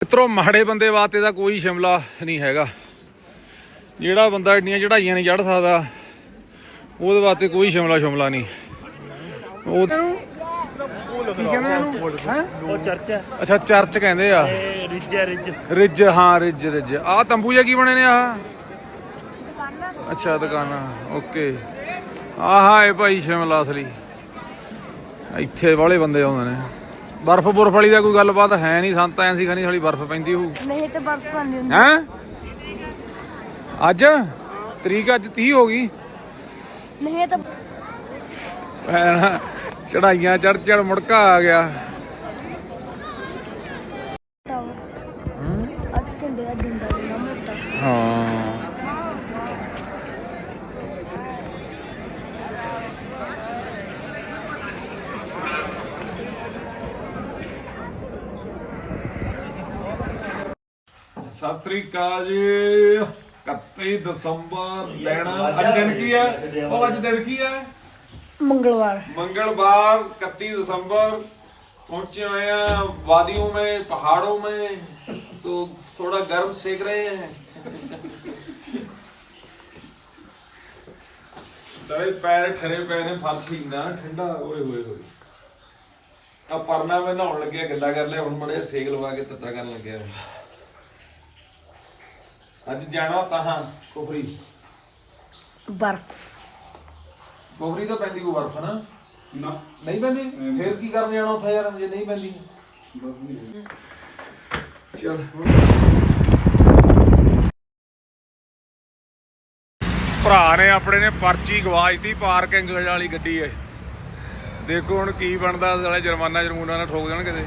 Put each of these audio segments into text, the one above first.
ਮਿੱਤਰੋ ਮਾੜੇ ਬੰਦੇ ਵਾਸਤੇ ਦਾ ਕੋਈ ਸ਼ਿਮਲਾ ਨਹੀਂ ਹੈਗਾ। ਜਿਹੜਾ ਬੰਦਾ ਇੰਨੀਆਂ ਚੜਾਈਆਂ ਨਹੀਂ ਚੜ ਸਕਦਾ ਉਹਦੇ ਵਾਸਤੇ ਕੋਈ ਸ਼ਿਮਲਾ ਸ਼ਿਮਲਾ ਨਹੀਂ। ਉਹ ਉਹ ਚਰਚ ਹੈ। ਅੱਛਾ ਚਰਚ ਕਹਿੰਦੇ ਆ। ਰਿਜ ਹੈ ਰਿਜ। ਰਿਜ ਹਾਂ ਰਿਜ ਰਿਜ। ਆ ਤੰਬੂ ਜਿਹਾ ਕੀ ਬਣੇ ਨੇ ਆ ਅੱਛਾ ਦੁਕਾਨਾਂ। ਓਕੇ। ਆਹਾ ਇਹ ਭਾਈ ਸ਼ਿਮਲਾ ਅਸਲੀ। ਇੱਥੇ ਵਾਲੇ ਬੰਦੇ ਆਉਂਦੇ ਨੇ। ਬਰਫ਼ ਬੁਰਫ ਵਾਲੀ ਦਾ ਕੋਈ ਗੱਲਬਾਤ ਹੈ ਨਹੀਂ ਸੰਤ ਐਂ ਸੀ ਖਣੀ ਸਾਲੀ ਬਰਫ਼ ਪੈਂਦੀ ਹੋਊ। ਨਹੀਂ ਤੇ ਬਰਫ ਪਾਣੀ ਹੁੰਦੀ। ਹੈਂ? ਅੱਜ? ਤਰੀਕ ਅੱਜ 30 ਹੋ ਗਈ। ਨਹੀਂ ਤਾਂ ਚੜਾਈਆਂ ਚੜ ਚੜ ਮੁੜਕਾ ਆ ਗਿਆ। ਹਾਂ। ਸਤਿ ਸ੍ਰੀ ਅਕਾਲ ਜੀ 31 ਦਸੰਬਰ ਦਿਨ ਅੱਜ ਦਿਨ ਕੀ ਹੈ ਉਹ ਅੱਜ ਦਿਨ ਕੀ ਹੈ ਮੰਗਲਵਾਰ मंगलवार 31 दिसंबर पहुंचे हुए हैं वादियों में पहाड़ों में तो थोड़ा गर्म सेक रहे हैं ਸਾਰੇ ਪੈਰ ਠਰੇ ਪਏ ਨੇ ਫਰਸ਼ ਇੰਨਾ ਠੰਡਾ ਓਏ ਹੋਏ ਹੋਏ ਆ ਪਰਨਾ ਮੈਂ ਨਹਾਉਣ ਲੱਗਿਆ ਗੱਲਾਂ ਕਰ ਲਿਆ ਹੁਣ ਮੜੇ ਸੇਕ ਲਵਾ ਕੇ ਤੱਤਾ ਕਰਨ ਲੱਗਿਆ ਅੱਜ ਜਾਣਾ ਤਾਂ ਕੋਫਰੀ ਬਰਫ। ਕੋਫਰੀ ਤਾਂ ਪੈਂਦੀ ਕੋ ਬਰਫ ਨਾ ਨਾ। ਨਹੀਂ ਪੈਂਦੀ? ਫੇਰ ਕੀ ਕਰਨ ਜਾਣਾ ਉੱਥੇ ਯਾਰ ਜੇ ਨਹੀਂ ਪੈਂਦੀ? ਚਲ। ਭਰਾ ਨੇ ਆਪਣੇ ਨੇ ਪਰਚੀ ਗਵਾਚਤੀ ਪਾਰਕਿੰਗ ਵਾਲੀ ਗੱਡੀ ਏ ਦੇਖੋ ਹੁਣ ਕੀ ਬਣਦਾ ਸਾਲੇ ਜੁਰਮਾਨਾ ਜਰਮੂਨਾ ਨਾਲ ਠੋਕ ਦੇਣ ਕਿਤੇ।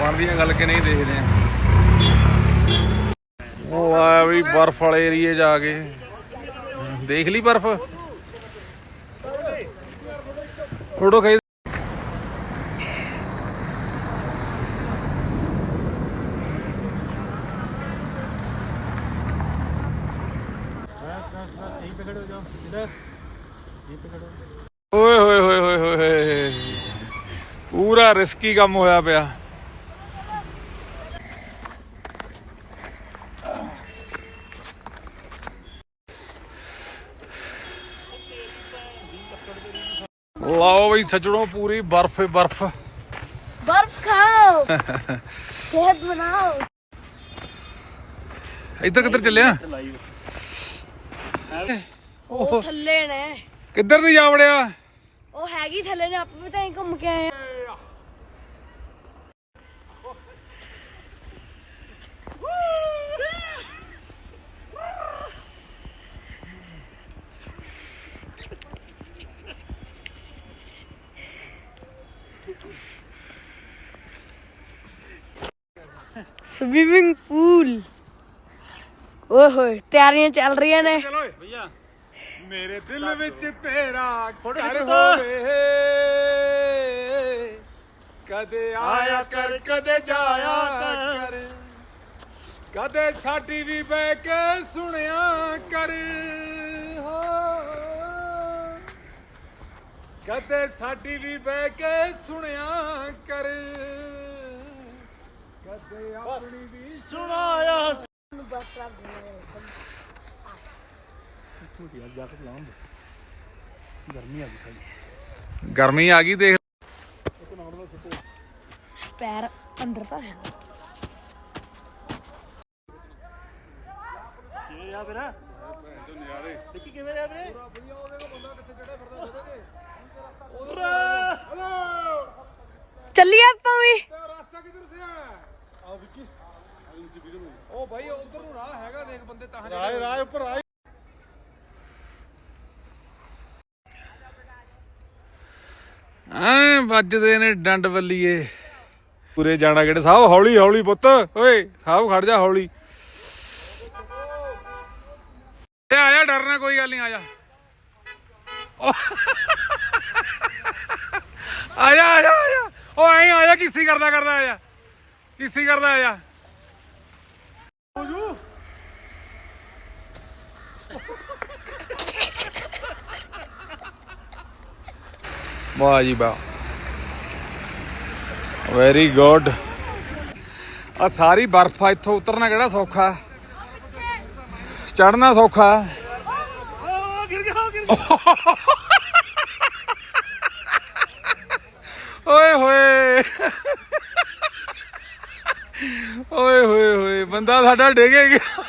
ਬਣਦੀਆਂ ਗੱਲ ਕਿ ਨਹੀਂ ਦੇਖਦੇ ਆ। ਉਹ ਆ ਵੀ ਬਰਫ ਵਾਲੇ ਏਰੀਏ ਜਾ ਕੇ ਦੇਖ ਲਈ ਬਰਫ ਫੋਟੋ ਖਿੱਚ ਓਏ ਹੋਏ ਹੋਏ ਹੋਏ ਹੋਏ ਹੋਏ ਪੂਰਾ ਰਿਸਕੀ ਕੰਮ ਹੋਇਆ ਪਿਆ ਲਓ ਬਈ ਸੱਜਣੋ ਪੂਰੀ ਬਰਫ ਹੀ ਬਰਫ। ਬਰਫ ਖਾਓ। ਸਿਹਤ ਬਣਾਓ। ਇੱਧਰ ਕਿੱਧਰ ਚੱਲਿਆ ਉਹ ਥੱਲੇ ਨੇ। ਕਿੱਧਰ ਦੀ ਜਾ ਵੜਿਆ? ਉਹ ਹੈਗੀ ਥੱਲੇ ਨੇ ਆਪਾਂ ਵੀ ਤਾਂ ਹੀ ਘੁੰਮ ਕੇ ਆਏ ਆ ਸਵਿਮਿੰਗ ਪੂਲ ਓਏ ਹੋਏ ਤਿਆਰੀਆਂ ਚੱਲ ਰਹੀਆਂ ਨੇ। ਭਈਆ। ਮੇਰੇ ਦਿਲ ਵਿੱਚ ਤੇਰਾ ਘਰ। ਹੋਵੇ। ਕਦੇ ਆਇਆ ਕਰ ਕਦੇ ਜਾਇਆ ਕਰ। ਕਦੇ ਸਾਡੀ ਵੀ ਬਹਿ ਕੇ ਸੁਣਿਆ ਕਰ। ਹੋ। ਕਦੇ ਸਾਡੀ ਵੀ ਬਹਿ ਕੇ ਸੁਣਿਆ ਕਰ। ਕਦੇ ਆਪਣੀ ਵੀ ਸੁਣਾਇਆ ਗਰਮੀ ਆ ਗਈ ਸਾਡੀ ਗਰਮੀ ਆ ਗਈ ਦੇਖ ਪੈਰ ਅੰਦਰ ਤਾਂ ਹੈ ਕਿਵੇਂ ਰਿਹਾ ਫਿਰ ਦੇਖੀ ਕਿਵੇਂ ਰਿਹਾ ਵੀਰੇ ਚੱਲੀਏ ਆਪਾਂ ਵੀ ਰਾਸਤਾ ਕਿੱਧਰ ਸੇ ਆ ਵਿੱਕੀ ਉਹ ਭਾਈ ਉਧਰ ਨੂੰ ਰਾਹ ਤਾਂ ਉੱਪਰ ਐ ਵੱਜਦੇ ਨੇ ਡੰਡ ਬੱਲੀਏ ਪੂਰੇ ਜਾਣਾ ਕਿਹੜੇ? ਸਾਹਿਬ ਹੌਲੀ ਹੌਲੀ ਪੁੱਤ। ਓਏ ਸਾਹਿਬ ਖੜ ਜਾ ਹੌਲੀ। ਤੇ ਆਇਆ ਡਰਨਾ ਕੋਈ ਗੱਲ ਨਹੀਂ ਆਜਾ ਆਇਆ ਆਇਆ ਆਇਆ ਉਹ ਐਂ ਆਇਆ ਕਿਸੀ ਕਰਦਾ ਕਰਦਾ ਆਇਆ ਕਿਸੀ ਕਰਦਾ ਆਇਆ ਵਾਹ ਜੀ ਵਾਹ। ਵੈਰੀ ਗੁੱਡ ਆ ਸਾਰੀ ਬਰਫ਼ ਆ, ਇੱਥੋਂ ਉਤਰਨਾ ਕਿਹੜਾ ਸੌਖਾ? ਚੜਨਾ ਸੌਖਾ। ਓਏ ਹੋਏ। ਓਏ ਹੋਏ ਹੋਏ, ਬੰਦਾ ਸਾਡਾ ਡਿੱਗੇ ਗਿਆ।